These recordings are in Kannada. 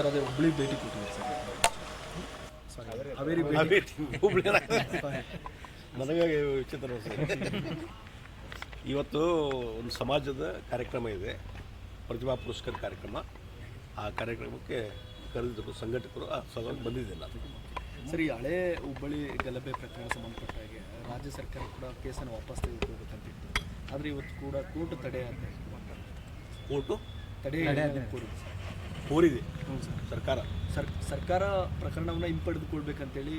ಸರ್ ಅದೇ ಹುಬ್ಳಿ ಭೇಟಿ ಕೊಟ್ಟಿದ್ದಾರೆ ಸರ್. ಸಾರಿ ಹಾವೇರಿ ಭೇಟಿ. ಹಾವೇರಿ. ಹುಬ್ಳಿ ನನಗೆ ವಿಚಿತ್ರ. ಇವತ್ತು ಒಂದು ಸಮಾಜದ ಕಾರ್ಯಕ್ರಮ ಇದೆ. ಪ್ರತಿಭಾ ಪುರಸ್ಕಾರ ಕಾರ್ಯಕ್ರಮ. ಆ ಕಾರ್ಯಕ್ರಮಕ್ಕೆ ಕರೆದಿದ್ದರು ಸಂಘಟಕರು ಆ ಸಲುವಾಗಿ ಬಂದಿದ್ದಿಲ್ಲ ನಾನು. ಸರ್ ಈ ಹಳೆ ಹುಬ್ಬಳ್ಳಿ ಗಲಭೆ ಪ್ರಕರಣ ಸಂಬಂಧಪಟ್ಟ ಹಾಗೆ ರಾಜ್ಯ ಸರ್ಕಾರ ಕೂಡ ಕೇಸನ್ನು ವಾಪಸ್ ತೆಗೆದುಕೋಬೇಕಂತಿತ್ತು ಆದರೆ ಇವತ್ತು ಕೂಡ ಕೋರ್ಟ್ ತಡೆ ಅಂತ ಕೋರ್ಟು? ತಡೆ ಕೋರ್ಟ್. ಸರ್. ಕೋರಿದೆ ಸರ್ಕಾರ. ಸರ್ ಸರ್ಕಾರ ಪ್ರಕರಣವನ್ನು ಹಿಂಪಡೆದುಕೊಳ್ಬೇಕಂತೇಳಿ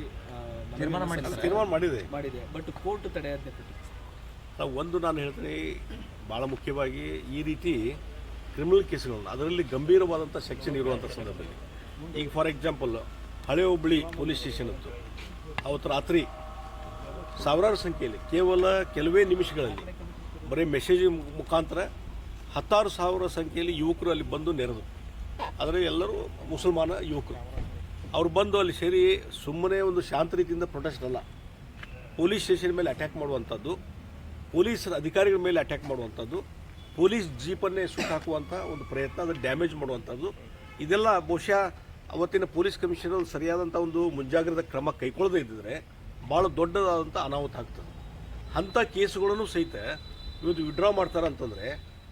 ತೀರ್ಮಾನ ಮಾಡಿದೆ. ತೀರ್ಮಾನ ಮಾಡಿದೆ. ಮಾಡಿದೆ. ಬಟ್ ಕೋರ್ಟ್ ತಡೆ ಕೊಟ್ಟಿದೆ ನಾವು ಒಂದು ನಾನು ಹೇಳ್ತೀನಿ ಭಾಳ ಮುಖ್ಯವಾಗಿ ಈ ರೀತಿ ಕ್ರಿಮಿನಲ್ ಕೇಸ್ಗಳನ್ನ ಅದರಲ್ಲಿ ಗಂಭೀರವಾದಂಥ ಸೆಕ್ಷನ್ ಇರುವಂಥ ಸಂದರ್ಭದಲ್ಲಿ. ಈಗ ಫಾರ್ ಎಕ್ಸಾಂಪಲ್ ಹಳೆ ಹುಬ್ಬಳ್ಳಿ ಪೊಲೀಸ್ ಸ್ಟೇಷನ್ ಇತ್ತು. ಅವತ್ತು ರಾತ್ರಿ ಸಾವಿರಾರು ಸಂಖ್ಯೆಯಲ್ಲಿ ಕೇವಲ ಕೆಲವೇ ನಿಮಿಷಗಳಲ್ಲಿ ಬರೀ ಮೆಸೇಜ್ ಮುಖಾಂತರ ಹತ್ತಾರು ಸಾವಿರ ಸಂಖ್ಯೆಯಲ್ಲಿ ಯುವಕರು ಅಲ್ಲಿ ಬಂದು ನೆರೆದು. ಅದರಲ್ಲಿ ಎಲ್ಲರೂ ಮುಸಲ್ಮಾನ ಯುವಕರು. ಅವ್ರು ಬಂದು ಅಲ್ಲಿ ಸೇರಿ ಸುಮ್ಮನೆ ಒಂದು ಶಾಂತ ರೀತಿಯಿಂದ ಪ್ರೊಟೆಸ್ಟ್ ಅಲ್ಲ. ಪೊಲೀಸ್ ಸ್ಟೇಷನ್ ಮೇಲೆ ಅಟ್ಯಾಕ್ ಮಾಡುವಂಥದ್ದು, ಪೊಲೀಸ್ ಅಧಿಕಾರಿಗಳ ಮೇಲೆ ಅಟ್ಯಾಕ್ ಮಾಡುವಂಥದ್ದು, ಪೊಲೀಸ್ ಜೀಪನ್ನೇ ಹಾಕುವಂಥ ಒಂದು ಪ್ರಯತ್ನ, ಅದನ್ನು ಡ್ಯಾಮೇಜ್ ಮಾಡುವಂಥದ್ದು. ಇದೆಲ್ಲ ಬಹುಶಃ ಅವತ್ತಿನ ಪೊಲೀಸ್ ಕಮಿಷನರ್ ಸರಿಯಾದಂಥ ಒಂದು ಮುಂಜಾಗ್ರತಾ ಕ್ರಮ ಕೈಗೊಳ್ಳದೇ ಇದ್ದಿದ್ರೆ ಭಾಳ ದೊಡ್ಡದಾದಂಥ ಅನಾಹುತ ಆಗ್ತದೆ. ಅಂಥ ಕೇಸುಗಳನ್ನು ಸಹಿತ ಇವತ್ತು ವಿಡ್ರಾ ಮಾಡ್ತಾರೆ ಅಂತಂದರೆ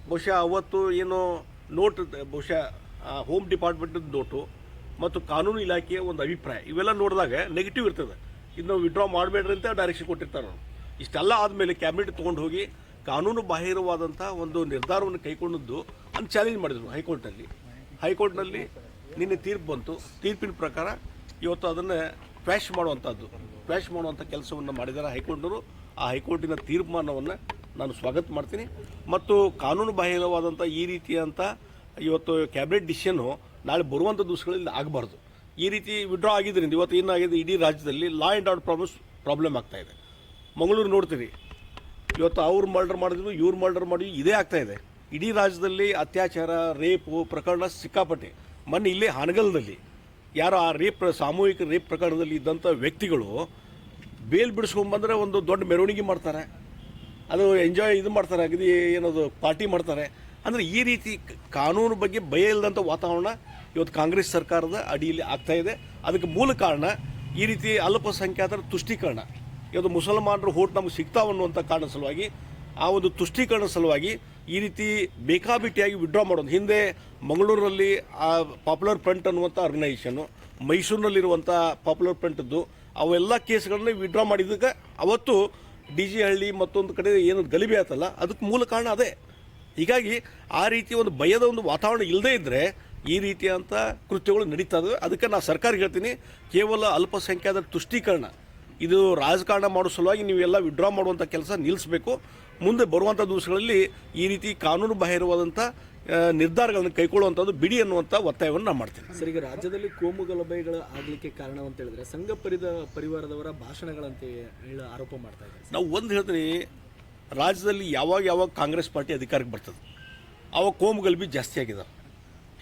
ಬಹುಶಃ ಅವತ್ತು ಏನೋ ನೋಟ್ ಬಹುಶಃ ಹೋಮ್ ಡಿಪಾರ್ಟ್ಮೆಂಟ್ ನೋಟು ಮತ್ತು ಕಾನೂನು ಇಲಾಖೆಯ ಒಂದು ಅಭಿಪ್ರಾಯ. ಇವೆಲ್ಲ ನೋಡಿದಾಗ ನೆಗೆಟಿವ್ ಇರ್ತದೆ. ಇದು ನಾವು ವಿಡ್ರಾ ಮಾಡಬೇಡ್ರಿ ಅಂತ ಡೈರೆಕ್ಷನ್ ಕೊಟ್ಟಿರ್ತಾರೆ ಅವ್ರು. ಇಷ್ಟೆಲ್ಲ ಆದಮೇಲೆ ಕ್ಯಾಬಿನೆಟ್ ತೊಗೊಂಡು ಹೋಗಿ ಕಾನೂನು ಬಾಹಿರವಾದಂಥ ಒಂದು ನಿರ್ಧಾರವನ್ನು ಕೈಗೊಂಡದ್ದು ಅಂತ ಚಾಲೆಂಜ್ ಮಾಡಿದರು ಹೈಕೋರ್ಟ್ನಲ್ಲಿ. ಹೈಕೋರ್ಟ್ನಲ್ಲಿ ನಿನ್ನೆ ತೀರ್ಪು ಬಂತು. ತೀರ್ಪಿನ ಪ್ರಕಾರ ಇವತ್ತು ಅದನ್ನು ಕ್ವ್ಯಾಶ್ ಮಾಡುವಂಥದ್ದು ಕ್ವ್ಯಾಶ್ ಮಾಡುವಂಥ ಕೆಲಸವನ್ನು ಮಾಡಿದ್ದಾರೆ ಹೈಕೋರ್ಟ್ನವರು. ಆ ಹೈಕೋರ್ಟಿನ ತೀರ್ಮಾನವನ್ನು ನಾನು ಸ್ವಾಗತ ಮಾಡ್ತೀನಿ. ಮತ್ತು ಕಾನೂನು ಬಾಹಿರವಾದಂಥ ಈ ರೀತಿಯಂಥ ಇವತ್ತು ಕ್ಯಾಬಿನೆಟ್ ಡಿಸಿಷನ್ನು ನಾಳೆ ಬರುವಂಥ ದಿವಸಗಳಲ್ಲಿ ಆಗಬಾರ್ದು. ಈ ರೀತಿ ವಿಡ್ರಾ ಆಗಿದ್ದರಿಂದ ಇವತ್ತು ಏನಾಗಿದೆ? ಇಡೀ ರಾಜ್ಯದಲ್ಲಿ law and order problems problem ಆಗ್ತಾ ಇದೆ. ಮಂಗಳೂರು ನೋಡ್ತೀರಿ. ಇವತ್ತು ಅವ್ರು ಮರ್ಡರ್ ಮಾಡಿದ್ರು, ಇವ್ರು ಮರ್ಡರ್ ಮಾಡಿ ಇದೇ ಆಗ್ತಾ ಇದೆ. ಇಡೀ ರಾಜ್ಯದಲ್ಲಿ ಅತ್ಯಾಚಾರ ರೇಪು ಪ್ರಕರಣ ಸಿಕ್ಕಾಪಟ್ಟೆ. ಮೊನ್ನೆ ಇಲ್ಲೇ ಹಾನಗಲ್ದಲ್ಲಿ ಯಾರು ಆ ರೇಪ್ ಸಾಮೂಹಿಕ ರೇಪ್ ಪ್ರಕರಣದಲ್ಲಿ ಇದ್ದಂಥ ವ್ಯಕ್ತಿಗಳು ಬೇಲ್ ಬಿಡಿಸ್ಕೊಂಬಂದ್ರೆ ಒಂದು ದೊಡ್ಡ ಮೆರವಣಿಗೆ ಮಾಡ್ತಾರೆ. ಅದು ಎಂಜಾಯ್ ಇದು ಮಾಡ್ತಾರೆ, ಅಗದಿ ಏನದು ಪಾರ್ಟಿ ಮಾಡ್ತಾರೆ. ಅಂದರೆ ಈ ರೀತಿ ಕಾನೂನು ಬಗ್ಗೆ ಭಯ ಇಲ್ಲದಂಥ ವಾತಾವರಣ ಇವತ್ತು ಕಾಂಗ್ರೆಸ್ ಸರ್ಕಾರದ ಅಡಿಯಲ್ಲಿ ಆಗ್ತಾ ಇದೆ. ಅದಕ್ಕೆ ಮೂಲ ಕಾರಣ ಈ ರೀತಿ ಅಲ್ಪಸಂಖ್ಯಾತರ ತುಷ್ಟೀಕರಣ. ಇವತ್ತು ಮುಸಲ್ಮಾನರು ಹೋಟ್ ನಮಗೆ ಸಿಗ್ತಾವ ಅನ್ನುವಂಥ ಕಾರಣ ಸಲುವಾಗಿ ಆ ಒಂದು ತುಷ್ಟೀಕರಣ ಸಲುವಾಗಿ ಈ ರೀತಿ ಬೇಕಾಬಿಟ್ಟಿಯಾಗಿ ವಿಡ್ರಾ ಮಾಡೋದು. ಹಿಂದೆ ಮಂಗಳೂರಲ್ಲಿ ಆ ಪಾಪ್ಯುಲರ್ ಫ್ರಂಟ್ ಅನ್ನುವಂಥ ಆರ್ಗನೈಸೇಷನ್ನು ಮೈಸೂರಿನಲ್ಲಿರುವಂಥ ಪಾಪ್ಯುಲರ್ ಫ್ರಂಟದ್ದು ಅವೆಲ್ಲ ಕೇಸ್ಗಳನ್ನ ವಿಡ್ರಾ ಮಾಡಿದ್ದಕ್ಕೆ ಅವತ್ತು ಡಿ ಜಿ ಹಳ್ಳಿ ಮತ್ತೊಂದು ಕಡೆ ಏನು ಗಲಿಬೆ ಆಯ್ತಲ್ಲ ಅದಕ್ಕೆ ಮೂಲ ಕಾರಣ ಅದೇ. ಹೀಗಾಗಿ ಆ ರೀತಿ ಒಂದು ಭಯದ ಒಂದು ವಾತಾವರಣ ಇಲ್ಲದೇ ಇದ್ದರೆ ಈ ರೀತಿಯಾದಂಥ ಕೃತ್ಯಗಳು ನಡೀತಾ ಇದಾವೆ. ಅದಕ್ಕೆ ನಾನು ಸರ್ಕಾರ ಹೇಳ್ತೀನಿ ಕೇವಲ ಅಲ್ಪಸಂಖ್ಯಾತರ ತುಷ್ಟೀಕರಣ. ಇದು ರಾಜಕಾರಣ ಮಾಡೋ ಸಲುವಾಗಿ ನೀವೆಲ್ಲ ವಿಡ್ರಾ ಮಾಡುವಂಥ ಕೆಲಸ ನಿಲ್ಲಿಸಬೇಕು. ಮುಂದೆ ಬರುವಂಥ ದಿವಸಗಳಲ್ಲಿ ಈ ರೀತಿ ಕಾನೂನು ಬಾಹಿರವಾದಂಥ ನಿರ್ಧಾರಗಳನ್ನು ಕೈಗೊಳ್ಳುವಂಥದ್ದು ಬಿಡಿ ಅನ್ನುವಂಥ ಒತ್ತಾಯವನ್ನು ನಾನು ಮಾಡ್ತೀನಿ. ಸರ್ ಈಗ ರಾಜ್ಯದಲ್ಲಿ ಕೋಮು ಗಲಭೆಗಳು ಆಗಲಿಕ್ಕೆ ಕಾರಣ ಅಂತ ಹೇಳಿದ್ರೆ ಸಂಘ ಪರಿದ ಪರಿವಾರದವರ ಭಾಷಣಗಳಂತೆ ಹೇಳಿ ಆರೋಪ ಮಾಡ್ತಾ ಇದ್ದಾರೆ. ನಾವು ಒಂದು ಹೇಳ್ತೀನಿ ರಾಜ್ಯದಲ್ಲಿ ಯಾವಾಗ ಯಾವಾಗ ಕಾಂಗ್ರೆಸ್ ಪಾರ್ಟಿ ಅಧಿಕಾರಕ್ಕೆ ಬರ್ತದೆ, ಅವಾಗ ಕೋಮು ಗಲಭೆ ಜಾಸ್ತಿ ಆಗಿದಾವೆ.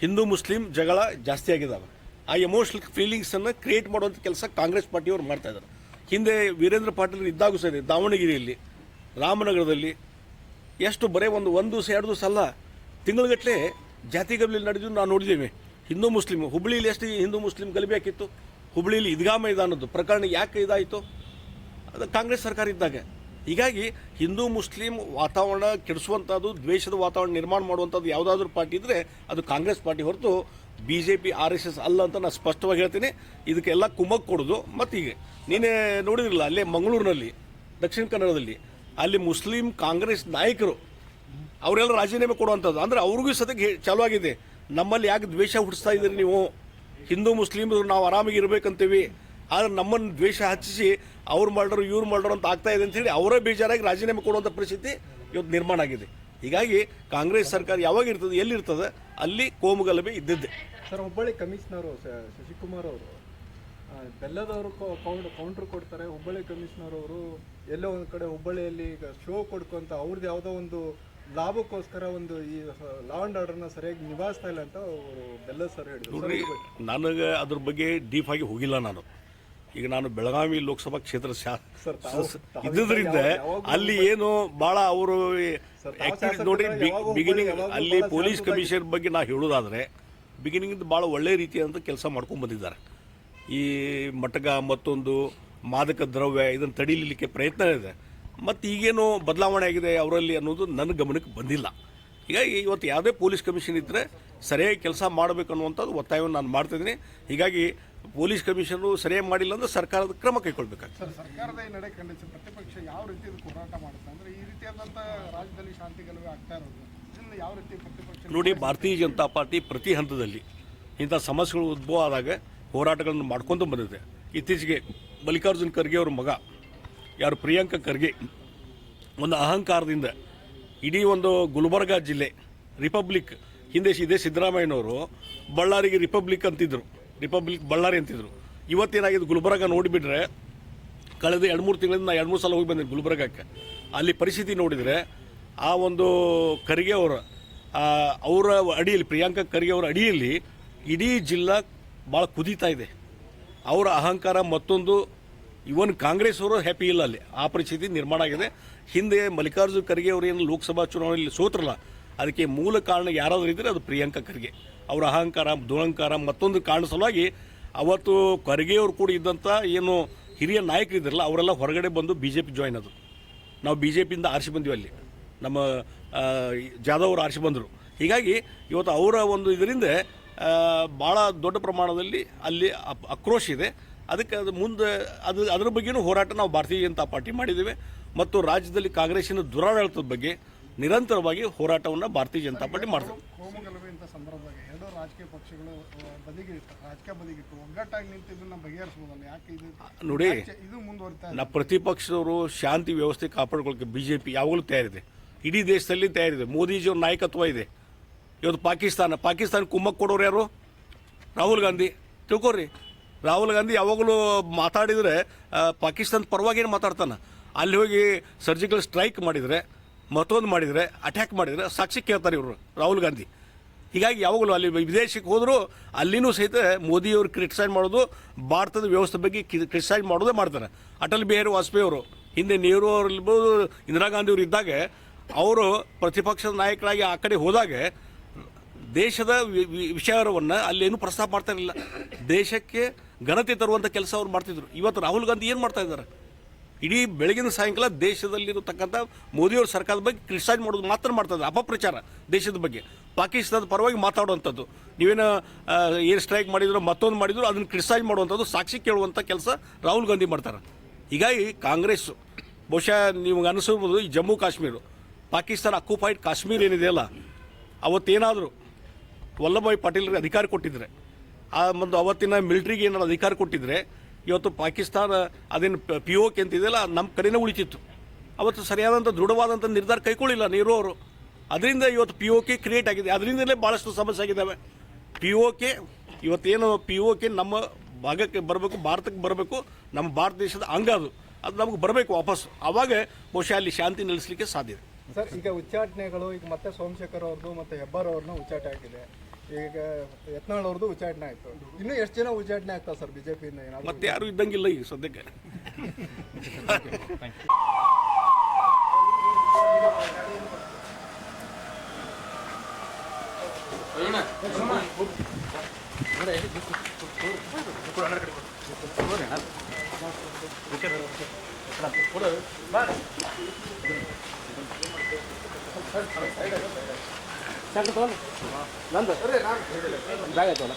ಹಿಂದೂ ಮುಸ್ಲಿಂ ಜಗಳ ಜಾಸ್ತಿ ಆಗಿದಾವೆ. ಆ ಎಮೋಷನಲ್ ಫೀಲಿಂಗ್ಸನ್ನು ಕ್ರಿಯೇಟ್ ಮಾಡುವಂಥ ಕೆಲಸ ಕಾಂಗ್ರೆಸ್ ಪಾರ್ಟಿಯವರು ಮಾಡ್ತಾ ಇದ್ದಾರೆ ಹಿಂದೆ ವೀರೇಂದ್ರ ಪಾಟೀಲ್ ಇದ್ದಾಗೂ ಸರಿ ದಾವಣಗೆರೆಯಲ್ಲಿ, ರಾಮನಗರದಲ್ಲಿ. ಎಷ್ಟು ಬರೀ ಒಂದು ಒಂದು ದಿವಸ, ಎರಡು ದಿವಸ ಅಲ್ಲ ತಿಂಗಳಗಟ್ಟಲೆ ಜಾತಿ ಗಲಭೆ ನಡೆದು ನಾವು ನೋಡಿದ್ದೀವಿ. ಹಿಂದೂ ಮುಸ್ಲಿಂ ಹುಬ್ಬಳ್ಳಿಯಲ್ಲಿ ಎಷ್ಟು ಹಿಂದೂ ಮುಸ್ಲಿಂ ಗಲಭೆ ಹಾಕಿತ್ತು ಹುಬ್ಳಿಲಿ ಈದ್ಗಾ ಮೈದಾನದ್ದು ಪ್ರಕರಣ ಯಾಕೆ ಇದಾಯಿತು? ಅದು ಕಾಂಗ್ರೆಸ್ ಸರ್ಕಾರ ಇದ್ದಾಗ. ಹೀಗಾಗಿ ಹಿಂದೂ ಮುಸ್ಲಿಂ ವಾತಾವರಣ ಕೆಡಿಸುವಂಥದ್ದು ದ್ವೇಷದ ವಾತಾವರಣ ನಿರ್ಮಾಣ ಮಾಡುವಂಥದ್ದು ಯಾವುದಾದ್ರೂ ಪಾರ್ಟಿ ಇದ್ದರೆ ಅದು ಕಾಂಗ್ರೆಸ್ ಪಾರ್ಟಿ ಹೊರತು B J P R S S ಅಲ್ಲ ಅಂತ ನಾನು ಸ್ಪಷ್ಟವಾಗಿ ಹೇಳ್ತೀನಿ. ಇದಕ್ಕೆಲ್ಲ ಕುಮ್ಮಕ್ ಕೊಡೋದು. ಮತ್ತು ಹೀಗೆ, ನೀನೇ ನೋಡಿದ್ರಲ್ಲ, ಅಲ್ಲೇ ಮಂಗಳೂರಿನಲ್ಲಿ, ದಕ್ಷಿಣ ಕನ್ನಡದಲ್ಲಿ, ಅಲ್ಲಿ ಮುಸ್ಲಿಂ ಕಾಂಗ್ರೆಸ್ ನಾಯಕರು, ಅವರೆಲ್ಲ ರಾಜೀನಾಮೆ ಕೊಡುವಂಥದ್ದು ಅಂದರೆ ಅವ್ರಿಗೂ ಸದ್ಯಕ್ಕೆ ಚಾಲೂ ಆಗಿದೆ. ನಮ್ಮಲ್ಲಿ ಯಾಕೆ ದ್ವೇಷ ಹುಟ್ಟಿಸ್ತಾ ಇದ್ದೀರಿ ನೀವು? ಹಿಂದೂ ಮುಸ್ಲಿಮರು ನಾವು ಆರಾಮಾಗಿ ಇರಬೇಕಂತೀವಿ. ಆದರೆ ನಮ್ಮನ್ನು ದ್ವೇಷ ಹಚ್ಚಿಸಿ ಅವ್ರು ಮಾಡೋರು ಇವ್ರು ಮಾಡೋರು ಅಂತ ಆಗ್ತಾ ಇದೆ ಅಂತೇಳಿ ಅವರೇ ಬೇಜಾರಾಗಿ ರಾಜೀನಾಮೆ ಕೊಡುವಂಥ ಪರಿಸ್ಥಿತಿ ಇವತ್ತು ನಿರ್ಮಾಣ ಆಗಿದೆ. ಹೀಗಾಗಿ ಕಾಂಗ್ರೆಸ್ ಸರ್ಕಾರ ಯಾವಾಗ ಇರ್ತದೆ ಎಲ್ಲಿರ್ತದೆ ಅಲ್ಲಿ ಕೋಮುಗಲಭೆ ಇದ್ದಿದ್ದೆ. ಸರ್ ಹುಬ್ಬಳ್ಳಿ ಕಮಿಷನರ್ ಶಶಿಕುಮಾರ್ ಅವರು ಬೆಲ್ಲದವರು ಕೌಂಟ್ ಕೌಂಟ್ರ್ ಕೊಡ್ತಾರೆ. ಹುಬ್ಬಳ್ಳಿ ಕಮಿಷನರ್ ಅವರು ಎಲ್ಲೋ ಒಂದು ಕಡೆ ಹುಬ್ಬಳ್ಳಿಯಲ್ಲಿ ಈಗ ಶೋ ಕೊಡ್ಕೊಂತ ಅವ್ರದ್ದು ಯಾವುದೋ ಒಂದು ಲಾಭಕ್ಕೋಸ್ಕರ ಒಂದು ಈ ಲಾ ಅಂಡ್ ಆರ್ಡರ್ನ ಸರಿಯಾಗಿ ನಿಭಾಯಿಸ್ತಾ ಇಲ್ಲ ಅಂತ ಅವರು ಬೆಲ್ಲ ಸರ್ ಹೇಳಿದ್ರು. ನನಗೆ ಅದ್ರ ಬಗ್ಗೆ ಡೀಪ್ ಆಗಿ ಹೋಗಿಲ್ಲ ನಾನು. ಈಗ ನಾನು ಬೆಳಗಾವಿ ಲೋಕಸಭಾ ಕ್ಷೇತ್ರ ಇದ್ದುದರಿಂದ ಅಲ್ಲಿ ಏನು ಬಹಳ ಅವರು ನೋಡಿ ಬಿಗಿನಿಂಗ್ ಅಲ್ಲಿ ಪೊಲೀಸ್ ಕಮಿಷನ್ ಕಮಿಷನರ್ ಬಗ್ಗೆ ನಾ ಹೇಳೋದಾದ್ರೆ ಬಿಗಿನಿಂಗ್ ಭಾಳ ಒಳ್ಳೆಯ ರೀತಿಯಾದಂಥ ಕೆಲಸ ಮಾಡ್ಕೊಂಡು ಬಂದಿದ್ದಾರೆ. ಈ ಮಟಕ ಮತ್ತೊಂದು ಮಾದಕ ದ್ರವ್ಯ ಇದನ್ನು ತಡೀಲಿಕ್ಕೆ ಪ್ರಯತ್ನ ಇದೆ. ಮತ್ತು ಈಗೇನು ಬದಲಾವಣೆ ಆಗಿದೆ ಅವರಲ್ಲಿ ಅನ್ನೋದು ನನ್ನ ಗಮನಕ್ಕೆ ಬಂದಿಲ್ಲ. ಹೀಗಾಗಿ ಇವತ್ತು ಯಾವುದೇ ಪೊಲೀಸ್ ಕಮಿಷನ್ ಇದ್ದರೆ ಸರಿಯಾಗಿ ಕೆಲಸ ಮಾಡಬೇಕು ಅನ್ನುವಂಥದ್ದು ಒತ್ತಾಯವನ್ನು ನಾನು ಮಾಡ್ತಿದ್ದೀನಿ ಹೀಗಾಗಿ ಪೊಲೀಸ್ ಕಮಿಷನರು ಸರಿಯಾಗಿ ಮಾಡಿಲ್ಲ ಅಂದ್ರೆ ಸರ್ಕಾರದ ಕ್ರಮ ಕೈಗೊಳ್ಬೇಕಾಗ್ತದೆ. ಸರ್ ಸರ್ಕಾರದ ಈ ನಡೆ ಖಂಡಿಸಿ ಪ್ರತಿಪಕ್ಷ ಯಾವ ರೀತಿ ಹೋರಾಟ ಮಾಡುತ್ತೆ ಅಂದ್ರೆ ಈ ರೀತಿಯಾದಂಥ ರಾಜ್ಯದಲ್ಲಿ ಶಾಂತಿ ಗೆಲುವೆ ಆಗ್ತಾ ಇರೋದು ಯಾವ ರೀತಿ ಪ್ರತಿಪಕ್ಷ ನೋಡಿ ಭಾರತೀಯ ಜನತಾ ಪಾರ್ಟಿ ಪ್ರತಿ ಹಂತದಲ್ಲಿ ಇಂಥ ಸಮಸ್ಯೆಗಳು ಉದ್ಭವ ಆದಾಗ ಹೋರಾಟಗಳನ್ನು ಮಾಡ್ಕೊಂಡು ಬಂದಿದೆ. ಇತ್ತೀಚೆಗೆ ಮಲ್ಲಿಕಾರ್ಜುನ್ ಖರ್ಗೆ ಅವ್ರ ಮಗ ಯಾರು ಪ್ರಿಯಾಂಕ ಖರ್ಗೆ ಒಂದು ಅಹಂಕಾರದಿಂದ ಇಡೀ ಒಂದು ಗುಲ್ಬರ್ಗ ಜಿಲ್ಲೆ ರಿಪಬ್ಲಿಕ್ ಹಿಂದೆ ಇದೇ ಸಿದ್ದರಾಮಯ್ಯನವರು ಬಳ್ಳಾರಿಗೆ ರಿಪಬ್ಲಿಕ್ ಅಂತಿದ್ರು. ರಿಪಬ್ಲಿಕ್ ಬಳ್ಳಾರಿ ಅಂತಿದ್ರು. ಇವತ್ತೇನಾಗಿದೆ? ಗುಲ್ಬರ್ಗ ನೋಡಿಬಿಟ್ರೆ ಕಳೆದ ಎರಡು ಮೂರು ತಿಂಗಳಿಂದ ನಾನು ಎರಡು ಮೂರು ಸಲ ಹೋಗಿ ಬಂದಿದ್ದೀನಿ ಗುಲ್ಬರ್ಗಕ್ಕೆ. ಅಲ್ಲಿ ಪರಿಸ್ಥಿತಿ ನೋಡಿದರೆ ಆ ಒಂದು ಖರ್ಗೆ ಅವರ ಅವರ ಅಡಿಯಲ್ಲಿ, ಪ್ರಿಯಾಂಕಾ ಖರ್ಗೆ ಅವರ ಅಡಿಯಲ್ಲಿ ಇಡೀ ಜಿಲ್ಲಾ ಭಾಳ ಕುದೀತಾ ಇದೆ. ಅವರ ಅಹಂಕಾರ ಮತ್ತೊಂದು, ಇವನ್ ಕಾಂಗ್ರೆಸ್ ಅವರು ಹ್ಯಾಪಿ ಇಲ್ಲ ಅಲ್ಲಿ. ಆ ಪರಿಸ್ಥಿತಿ ನಿರ್ಮಾಣ ಆಗಿದೆ. ಹಿಂದೆ ಮಲ್ಲಿಕಾರ್ಜುನ್ ಖರ್ಗೆ ಅವರು ಏನು ಲೋಕಸಭಾ ಚುನಾವಣೆಯಲ್ಲಿ ಸೋತ್ರಲ್ಲ, ಅದಕ್ಕೆ ಮೂಲ ಕಾರಣ ಯಾರಾದರೂ ಇದ್ದರೆ ಅದು ಪ್ರಿಯಾಂಕಾ ಖರ್ಗೆ. ಅವರ ಅಹಂಕಾರ ದುರಂಕಾರ ಮತ್ತೊಂದು ಕಾರಣ ಸಲುವಾಗಿ ಅವತ್ತು ಖರ್ಗೆಯವರು ಕೂಡ ಇದ್ದಂಥ ಏನು ಹಿರಿಯ ನಾಯಕರಿದ್ರಲ್ಲ, ಅವರೆಲ್ಲ ಹೊರಗಡೆ ಬಂದು ಬಿ ಜೆ ಪಿ ಜಾಯ್ನ್ ಅದು ನಾವು ಬಿ ಜೆ ಪಿಯಿಂದ ಆರಿಸಿ ಬಂದೀವಿ ಅಲ್ಲಿ. ನಮ್ಮ ಜಾಧವ್ ಅವರು ಆರಿಸಿ ಬಂದರು. ಹೀಗಾಗಿ ಇವತ್ತು ಅವರ ಒಂದು ಇದರಿಂದ ಭಾಳ ದೊಡ್ಡ ಪ್ರಮಾಣದಲ್ಲಿ ಅಲ್ಲಿ ಆಕ್ರೋಶ ಇದೆ. ಅದಕ್ಕೆ ಅದು ಮುಂದೆ, ಅದು, ಅದ್ರ ಬಗ್ಗೆನೂ ಹೋರಾಟ ನಾವು ಭಾರತೀಯ ಜನತಾ ಪಾರ್ಟಿ ಮಾಡಿದ್ದೇವೆ. ಮತ್ತು ರಾಜ್ಯದಲ್ಲಿ ಕಾಂಗ್ರೆಸ್ಸಿನ ದುರಾಡಳಿತದ ಬಗ್ಗೆ ನಿರಂತರವಾಗಿ ಹೋರಾಟವನ್ನು ಭಾರತೀಯ ಜನತಾ ಪಾರ್ಟಿ ಮಾಡ್ತದೆ ಕೋಮು ಗಲಭೆ ಇಂಥ ಸಂದರ್ಭದಾಗ ಎರಡೂ ರಾಜಕೀಯ ಪಕ್ಷಗಳು ಬದಿಗಿಟ್ಟು ರಾಜಕೀಯ ಬದಿಗಿಟ್ಟು ಒಗ್ಗಟ್ಟಾಗಿ ನಿಂತು ಇದನ್ನ ಬಗೆಹರಿಸ್ಬೋದಲ್ಲ ಯಾಕೆ ಇದು ನೋಡಿ ಇದು ಮುಂದುವರಿತಾ ನಾ ಪ್ರತಿಪಕ್ಷದವರು ಶಾಂತಿ ವ್ಯವಸ್ಥೆ ಕಾಪಾಡ್ಕೊಳ್ಳೋಕೆ ಬಿ ಜೆ ಪಿ ಯಾವಾಗಲೂ ತಯಾರಿದೆ. ಇಡೀ ದೇಶದಲ್ಲಿ ತಯಾರಿದೆ. ಮೋದಿಜಿಯವ್ರ ನಾಯಕತ್ವ ಇದೆ. ಇವತ್ತು ಪಾಕಿಸ್ತಾನ ಪಾಕಿಸ್ತಾನ ಕುಮ್ಮಕ್ಕೆ ಕೊಡೋರು ಯಾರು? ರಾಹುಲ್ ಗಾಂಧಿ. ತಿಳ್ಕೊರಿ ರಾಹುಲ್ ಗಾಂಧಿ ಯಾವಾಗಲೂ ಮಾತಾಡಿದರೆ ಪಾಕಿಸ್ತಾನ ಪರವಾಗೇನು ಮಾತಾಡ್ತಾನೆ? ಅಲ್ಲಿ ಹೋಗಿ ಸರ್ಜಿಕಲ್ ಸ್ಟ್ರೈಕ್ ಮಾಡಿದರೆ ಮತ್ತೊಂದು ಮಾಡಿದರೆ ಅಟ್ಯಾಕ್ ಮಾಡಿದರೆ ಸಾಕ್ಷಿ ಕೇಳ್ತಾರೆ ಇವರು ರಾಹುಲ್ ಗಾಂಧಿ. ಹೀಗಾಗಿ ಯಾವಾಗಲೂ ಅಲ್ಲಿ ವಿದೇಶಕ್ಕೆ ಹೋದರೂ ಅಲ್ಲಿನೂ ಸಹಿತ ಮೋದಿಯವರು ಕ್ರಿಟಿಸೈಸ್ ಮಾಡೋದು, ಭಾರತದ ವ್ಯವಸ್ಥೆ ಬಗ್ಗೆ ಕ್ರಿಟಿಸೈಸ್ ಮಾಡೋದೇ ಮಾಡ್ತಾರೆ. ಅಟಲ್ ಬಿಹಾರಿ ವಾಜಪೇಯಿ ಅವರು, ಹಿಂದೆ ನೆಹರು ಅವರು ಇರ್ಬೋದು, ಇಂದಿರಾ ಗಾಂಧಿ ಅವರು ಇದ್ದಾಗ ಅವರು ಪ್ರತಿಪಕ್ಷದ ನಾಯಕರಾಗಿ ಆ ಕಡೆ ಹೋದಾಗ ದೇಶದ ವಿಷಯವನ್ನು ಅಲ್ಲೇನು ಪ್ರಸ್ತಾಪ ಮಾಡ್ತಾ ಇರಲಿಲ್ಲ. ದೇಶಕ್ಕೆ ಘನತೆ ತರುವಂಥ ಕೆಲಸ ಅವ್ರು ಮಾಡ್ತಿದ್ರು. ಇವತ್ತು ರಾಹುಲ್ ಗಾಂಧಿ ಏನು ಮಾಡ್ತಾ ಇದ್ದಾರೆ? ಇಡೀ ಬೆಳಗಿನ ಸಾಯಂಕಾಲ ದೇಶದಲ್ಲಿರತಕ್ಕಂಥ ಮೋದಿಯವ್ರ ಸರ್ಕಾರದ ಬಗ್ಗೆ ಕ್ರಿಟಿಸೈಸ್ ಮಾಡೋದು ಮಾತ್ರ ಮಾಡ್ತದೆ, ಅಪಪ್ರಚಾರ ದೇಶದ ಬಗ್ಗೆ. ಪಾಕಿಸ್ತಾನದ ಪರವಾಗಿ ಮಾತಾಡುವಂಥದ್ದು. ನೀವೇನು ಏರ್ ಸ್ಟ್ರೈಕ್ ಮಾಡಿದ್ರು, ಮತ್ತೊಂದು ಮಾಡಿದ್ರು, ಅದನ್ನು ಕ್ರಿಟಿಸೈಸ್ ಮಾಡುವಂಥದ್ದು ಸಾಕ್ಷಿ ಕೇಳುವಂಥ ಕೆಲಸ ರಾಹುಲ್ ಗಾಂಧಿ ಮಾಡ್ತಾರೆ. ಹೀಗಾಗಿ ಕಾಂಗ್ರೆಸ್ ಬಹುಶಃ ನಿಮ್ಗೆ ಅನಿಸಿರ್ಬೋದು ಈ ಜಮ್ಮು ಕಾಶ್ಮೀರ. ಪಾಕಿಸ್ತಾನ ಅಕ್ಯುಪೈಡ್ ಕಾಶ್ಮೀರ ಏನಿದೆಯಲ್ಲ ಅವತ್ತೇನಾದರೂ ವಲ್ಲಭಾಯ್ ಪಟೇಲ್ರಿಗೆ ಅಧಿಕಾರ ಕೊಟ್ಟಿದ್ರೆ, ಆ, ಒಂದು ಅವತ್ತಿನ ಮಿಲಿಟ್ರಿಗೆ ಏನಾದ್ರು ಅಧಿಕಾರ ಕೊಟ್ಟಿದ್ರೆ ಇವತ್ತು ಪಾಕಿಸ್ತಾನ ಅದೇನು ಪಿ ಓ ಕೆ ಅಂತಿದೆಯಲ್ಲ ನಮ್ಮ ಕಡೆನೇ ಉಳಿತಿತ್ತು. ಅವತ್ತು ಸರಿಯಾದಂಥ ದೃಢವಾದಂಥ ನಿರ್ಧಾರ ಕೈಕೊಳ್ಳಿಲ್ಲ ನೀರು ಅವರು. ಅದರಿಂದ ಇವತ್ತು ಪಿ ಓ ಕೆ ಕ್ರಿಯೇಟ್ ಆಗಿದೆ. ಅದರಿಂದಲೇ ಭಾಳಷ್ಟು ಸಮಸ್ಯೆ ಆಗಿದ್ದಾವೆ. ಪಿ ಓ ಕೆ ಇವತ್ತೇನು ಪಿ ಓ ಕೆ ನಮ್ಮ ಭಾಗಕ್ಕೆ ಬರಬೇಕು, ಭಾರತಕ್ಕೆ ಬರಬೇಕು, ನಮ್ಮ ಭಾರತ ದೇಶದ ಅಂಗ ಅದು. ಅದು ನಮಗೆ ಬರಬೇಕು ವಾಪಸ್. ಆವಾಗ ಬಹುಶಃ ಅಲ್ಲಿ ಶಾಂತಿ ನೆಲೆಸಲಿಕ್ಕೆ ಸಾಧ್ಯ ಸರ್, ಈಗ ಉಚ್ಚಾಟನೆಗಳು, ಈಗ ಮತ್ತೆ ಸೋಮಶೇಖರ್ ಅವ್ರದ್ದು ಮತ್ತೆ ಹೆಬ್ಬಾರ್ ಅವ್ರನ್ನ ಉಚ್ಚಾಟ ಆಗಿದೆ. ಈಗ ಯತ್ನಾಳ್ ಅವ್ರದ್ದು ಉಚ್ಚಾಟನೆ ಆಯ್ತು. ಇನ್ನು ಎಷ್ಟು ಜನ ಉಚ್ಚಾಟನೆ ಆಗ್ತಾವ ಸರ್ ಬಿಜೆಪಿಯಿಂದ ಏನಾದ್ರು? ಮತ್ತೆ ಯಾರು ಇದ್ದಂಗಿಲ್ಲ ಈಗ ಸದ್ಯಕ್ಕೆ. ಬಾ ಸಣ್ಣ ತೊಗೊಂಡು. ನಂದು. ಬ್ಯಾಗ್ ಆಯ್ತಲ್ಲ